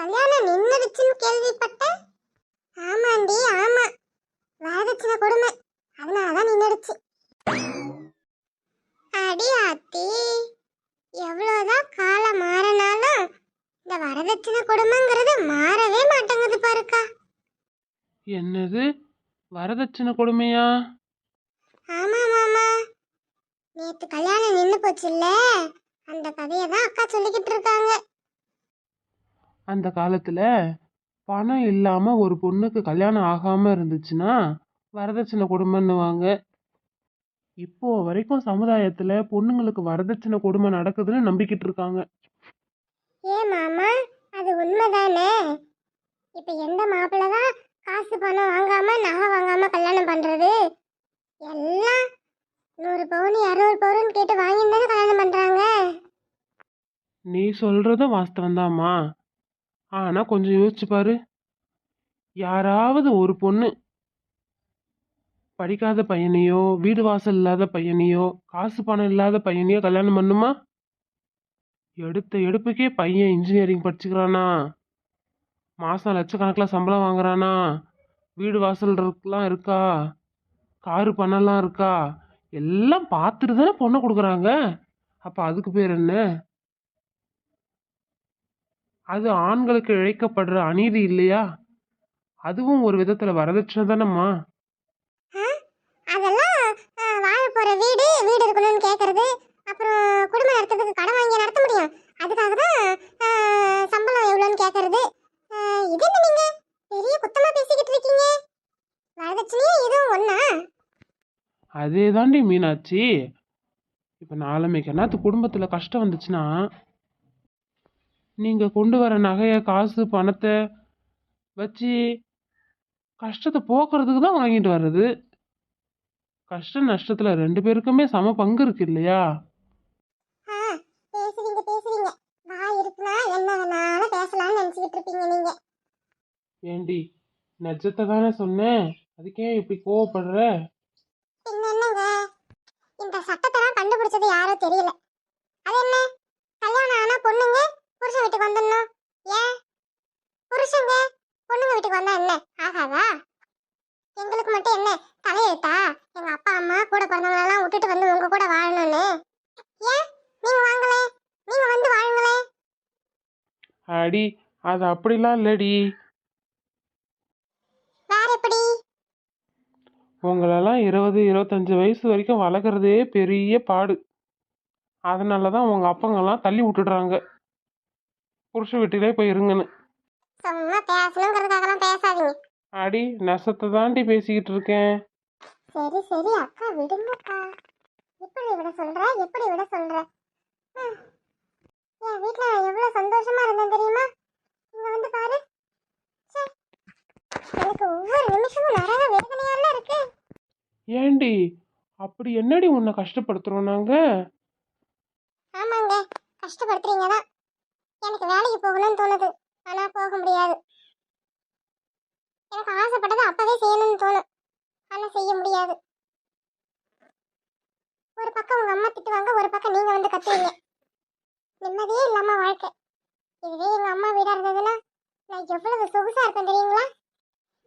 கல்யாணம் நின்னுடுச்சுன்னு கேள்விப்பட்டேன். ஆமாண்டி ஆமா. வரதட்சணை கொடுமை. அதனாலதான் நின்னுடுச்சு. அடி ஆத்தி எவ்வளவுதான் காலம் மாறினாலும் இந்த வரதட்சணை கொடுமைங்கிறது மாறவே மாட்டேங்குது பாருக்கா. என்னது? வரதட்சணை கொடுமையா? ஆமா மாமா நேத்து கல்யாணம் நின்னு போச்சுல்ல? அந்த கதையை தான் அக்கா சொல்லிக்கிட்டு இருக்காங்க. அந்த காலத்துல பணம் இல்லாம ஒரு பொண்ணுக்கு கல்யாணம் ஆகாம இருந்துச்சுன்னா வரதட்சணை கொடுமைன்னுவாங்க. இப்போ வரைக்கும் சமுதாயத்துல பொண்ணுங்களுக்கு வரதட்சணை கொடுமை நடக்குதுன்னு நம்பிக்கிட்டு இருக்காங்க. ஏன் மாமா? அது உண்மைதானே? இப்ப எந்த மாப்பிள்ளை தான் காசு பணம் வாங்காம நகை வாங்காம கல்யாணம் பண்றது? எல்லாம் நூறு பவுன் இரநூறு பவுன் கேட்டு வாங்கி தானே கல்யாணம் பண்றாங்க? நீ சொல்றதும் வாஸ்தவம்தாம்மா. ஆனால் கொஞ்சம் யோசிச்சு பாரு. யாராவது ஒரு பொண்ணு படிக்காத பையனையோ வீடு வாசல் இல்லாத பையனையோ காசு பணம் இல்லாத பையனையோ கல்யாணம் பண்ணுமா? எடுத்த எடுப்புக்கே பையன் இன்ஜினியரிங் படிச்சுக்கிறானா? மாதம் லட்சக்கணக்கில் சம்பளம் வாங்குறானா? வீடு வாசல் இருக்கலாம் இருக்கா? காரு பணம்லாம் இருக்கா? எல்லாம் பார்த்துட்டு தானே பொண்ணை கொடுக்குறாங்க. அப்போ அதுக்கு பேர் என்ன? அது ஆண்களுக்கு இழைக்கப்படுற அநீதி இல்லையா? அதுவும் ஒரு விதத்துல வரதட்சணை தானம்மா அதெல்லாம் வாழ போற வீடு வீடு இருக்கணும்னு கேக்குறது. அப்புறம் குடும்பம் நடத்துறதுக்கு கடன் வாங்கி நடத்த முடியும். அதுக்காக தான் சம்பளம் எவ்வளோன்னு கேக்குறது. இது என்ன நீங்க? பெரிய குத்தமா பேசிக்கிட்டு இருக்கீங்க. வரதட்சணையே இதுவும் ஒண்ணா? அதே தாண்டி மீனாட்சி. இப்போ நாளைமைக்கு என்னத்து குடும்பத்தில் கஷ்டம் வந்துச்சுன்னா நீங்கள் கொண்டு வர நகையை காசு பணத்தை வச்சு கஷ்டத்தை போக்குறதுக்கு தான் வாங்கிட்டு வர்றது. கஷ்ட நஷ்டத்தில் ரெண்டு பேருக்குமே சம பங்கு இருக்கு இல்லையா? ஏண்டி நெஜத்தை தானே சொன்னேன் அதுக்கே இப்படி கோவப்படுற? இந்த சட்டத்தெல்லாம் கண்டுபிடிச்சது யாரோ தெரியல. அது என்ன? கல்யாணம் ஆனா பொண்ணுங்க புருஷன் வீட்டுக்கு வந்துடணும் ஏன்? புருஷங்க பொண்ணுங்க வீட்டுக்கு வந்தா என்ன? ஆகாதா? எங்களுக்கு மட்டும் என்ன? தலையெழுத்தா? எங்க அப்பா அம்மா கூட பிறந்தவங்களெல்லாம் விட்டுட்டு வந்து உங்க கூட வாழணும்னு. ஏன்? நீங்க வாங்களே நீங்க வந்து வாழுங்களே. அடி அது அப்படிலாம் இல்லடி. வேற எப்படி? உங்களெல்லாம் இருபது இருபத்தஞ்சு வயசு வரைக்கும் வளர்க்குறதே பெரிய பாடு. அதனால தான் உங்கள் அப்பங்கெல்லாம் தள்ளி விட்டுடுறாங்க. புருஷ வீட்டிலே போய் இருங்கன்னு. சும்மா பேசணுங்கிறதுக்காகலாம் பேசாதீங்க. அடி நெசத்தை தாண்டி பேசிக்கிட்டு இருக்கேன். சரி சரி அக்கா விடுங்கக்கா எப்படி விட சொல்ற எப்படி விட சொல்ற. என் வீட்ல எவ்வளவு சந்தோஷமா இருந்தேன் தெரியுமா? இங்க வந்து பாரு. ச்சே. எனக்கு ஒவ்வொரு நிமிஷமும் நரக வேதனையால இருக்கு. ஏண்டி? அப்படி என்னடி உன்னை கஷ்டப்படுத்துறோம் நாங்கள் ஆமாங்க. கஷ்டப்படுத்துறீங்க தான். எனக்கு வேலைக்கு போகணும்னு தோணுது. ஆனால் போக முடியாது. எனக்கு ஆசைப்பட்டதை அப்போவே செய்யணும்னு தோணும். ஆனால் செய்ய முடியாது. ஒரு பக்கம் உங்கள் அம்மா திட்டுவாங்க ஒரு பக்கம் நீங்கள் வந்து கத்துவீங்க. நிம்மதியே இல்லாமல் வாழ்க்கை. இதுவே எங்கள் அம்மா வீடாக இருந்ததுன்னா நான் எவ்வளவு சொகுசாக இருப்பேன் தெரியுங்களா?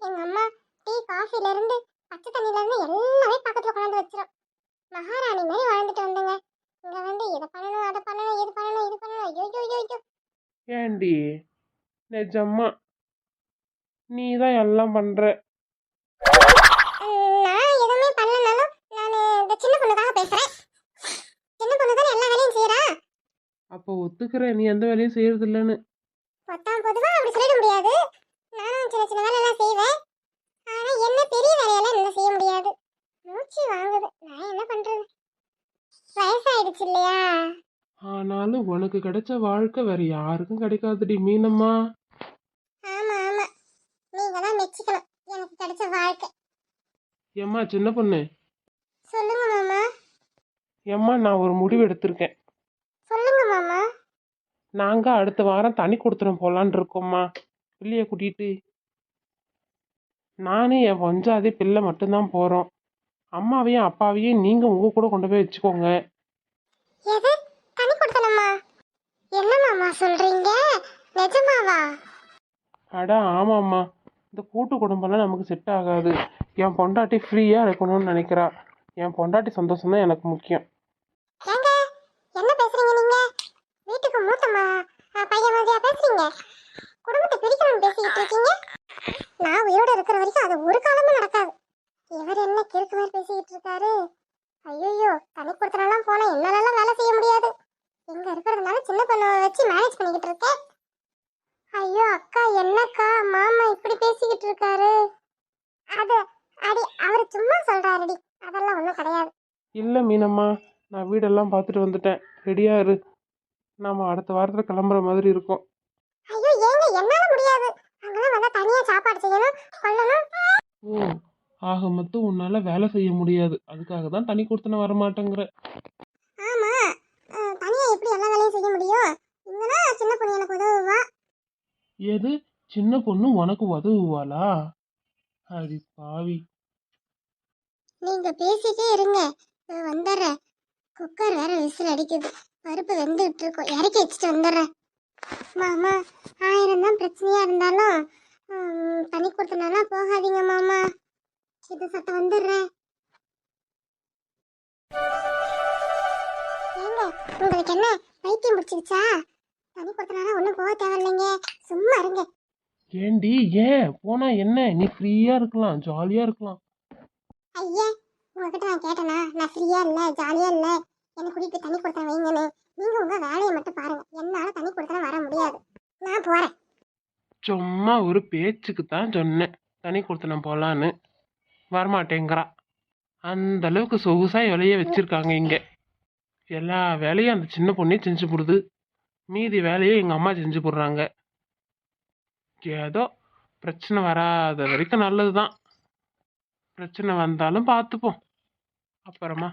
எங்கள் அம்மா டீ காஃபிலேருந்து பச்சை தண்ணியிலேருந்து எல்லாமே பக்கத்தில் கொண்டாந்து வச்சிரும். மகாராணி மாதிரி வாழ்ந்து வந்தேங்க இங்க வந்து இதை பண்ணணும் அதை பண்ணணும் இது பண்ணணும் இது பண்ணணும் ஐயோ ஐயோ ஐயோ ஐயோ ஏண்டி நிஜம்மா நீ தான் எல்லாம் பண்ணுற உம், நான் எதுவுமே பண்ணலனாலும் நான் இந்த சின்ன பொண்ணுக்காக பேசுறேன். சின்ன பொண்ணு தானே எல்லா வேலையும் செய்யறா? அப்போ ஒத்துக்கிற நீ எந்த வேலையும் செய்யறதில்லன்னு. மொத்தம் பொதுவா அப்படி சொல்லிட முடியாது. நானும் சின்ன சின்ன வேலையெல்லாம் செய்வேன். ஆனா என்ன பெரிய வேலையெல்லாம் என்னால செய்ய முடியாது. மூச்சு வாங்குது. நான் என்ன பண்றது? வயசாயிடுச்சு இல்லையா? ஆனாலும் உனக்கு கிடைச்ச வாழ்க்கை வேற யாருக்கும் கிடைக்காதுடி மீனம்மா. ஆமா ஆமா. நீங்க தான் மெச்சிக்கணும். எனக்கு கிடைச்ச வாழ்க்கை. ஏம்மா சின்ன பொண்ணு. சொல்லுங்க மாமா. ஏம்மா நான் ஒரு முடிவு எடுத்திருக்கேன். சொல்லுங்க மாமா. நாங்கள் அடுத்த வாரம் தனி கொடுத்துரும் போலான்னு இருக்கோம்மா. பிள்ளைய கூட்டிட்டு. நானும் என் பஞ்சாதி பிள்ளை மட்டும்தான் போகிறோம் அம்மாவையும் அப்பாவையும் நீங்கள் உங்கள் கூட கொண்டு போய் வச்சுக்கோங்க. எது? என்ன மாமா சொல்றீங்க? நிஜமாவா? அட ஆமாம்மா. இந்த கூட்டு குடும்பம்லாம் நமக்கு செட் ஆகாது. என் பொண்டாட்டி ஃப்ரீயாக இருக்கணும்னு நினைக்கிறா. என் பொண்டாட்டி சந்தோஷம் தான் எனக்கு முக்கியம். ஏங்க என்ன பேசுறீங்க நீங்க? வீட்டுக்கு மூத்த ம- அஹ் பையன் மாதிரியா பேசுறீங்க? குடும்பத்தை பிரிக்கணும்னு பேசிக்கிட்டு இருக்கீங்க? நான் உயிரோட இருக்கிற வரைக்கும் அது ஒரு காலமும் நடக்காது. இவர் என்ன கிறுக்கு மாதிரி பேசிக்கிட்டு இருக்காரு? ஐயோ தனி கொடுத்தனாலாம் போனா என்னால வேலை செய்ய முடியாது. எங்க இருக்கிறதுனால சின்ன பொண்ணை வச்சு மேனேஜ் பண்ணிக்கிட்டு இருக்கேன் ஐயோ அக்கா என்னக்கா? மாமா இப்படி பேசிக்கிட்டு இருக்காரு. அது அடி அவர் சும்மா சொல்றாருடி. அதெல்லாம் ஒண்ணும் கிடையாது. இல்லை மீனம்மா நான் வீடெல்லாம் பார்த்துட்டு வந்துட்டேன். ரெடியாக இரு. நாம் அடுத்த வாரத்தில் கிளம்புற மாதிரி இருக்கும். ஐயோ ஏங்க என்னால முடியாது. அங்கெல்லாம் வந்தா தனியா சாப்பாடு செய்யணும் கொள்ளணும். ஓ ஆக மொத்தம் உன்னால் வேலை செய்ய முடியாது. அதுக்காக தான் தனி கொடுத்தன வரமாட்டேங்கிற ஆமா அஹ், தனியா எப்படி எல்லா முடியும் இங்கன்னா சின்ன பொண்ணு எனக்கு உதவுவா. எது? சின்ன பொண்ணு உனக்கு உதவுவாளா? அடி பாவி. நீங்க பேசிட்டே இருங்க. நான் வந்துடுறேன் குக்கர் வேற விசில் அடிக்குது. பருப்பு வெந்துகிட்டு இருக்கும் இறக்கி வச்சுட்டு வந்துடுறேன் மாமா ஆயிரம் தான் பிரச்சனையா இருந்தாலும் தனி கொடுத்தனால போகாதீங்க மாமா. இது சத்தம் வந்துடுறேன் ஏங்க உங்களுக்கு என்ன? பைத்தியம் பிடிச்சிருச்சா? தனி கொடுத்தனால ஒன்றும் போக தேவையில்லைங்க. சும்மா இருங்க. ஏண்டி ஏன்? போனா என்ன? நீ ஃப்ரீயாக இருக்கலாம் ஜாலியாக இருக்கலாம். ஐயா உங்ககிட்ட நான் கேட்டேனா? நான் ஃப்ரீயா இல்ல ஜாலியா இல்ல. என்ன கூட்டிட்டு தண்ணி கொடுத்தன வைங்கன்னு. நீங்க உங்க வேலையை மட்டும் பாருங்க. என்னால தண்ணி கொடுத்தன வர முடியாது. நான் போறேன். சும்மா ஒரு பேச்சுக்கு தான் சொன்னேன். தனி கொடுத்தன போகலான்னு வரமாட்டேங்கிறா. அந்த அளவுக்கு சொகுசாக வேலையை வச்சுருக்காங்க இங்கே. எல்லா வேலையும் அந்த சின்ன பொண்ணே செஞ்சு போடுது. மீதி வேலையை எங்கள் அம்மா செஞ்சு போடுறாங்க. ஏதோ பிரச்சனை வராத வரைக்கும் நல்லது தான் பிரச்சனை வந்தாலும் பார்த்துப்போம். அப்புறமா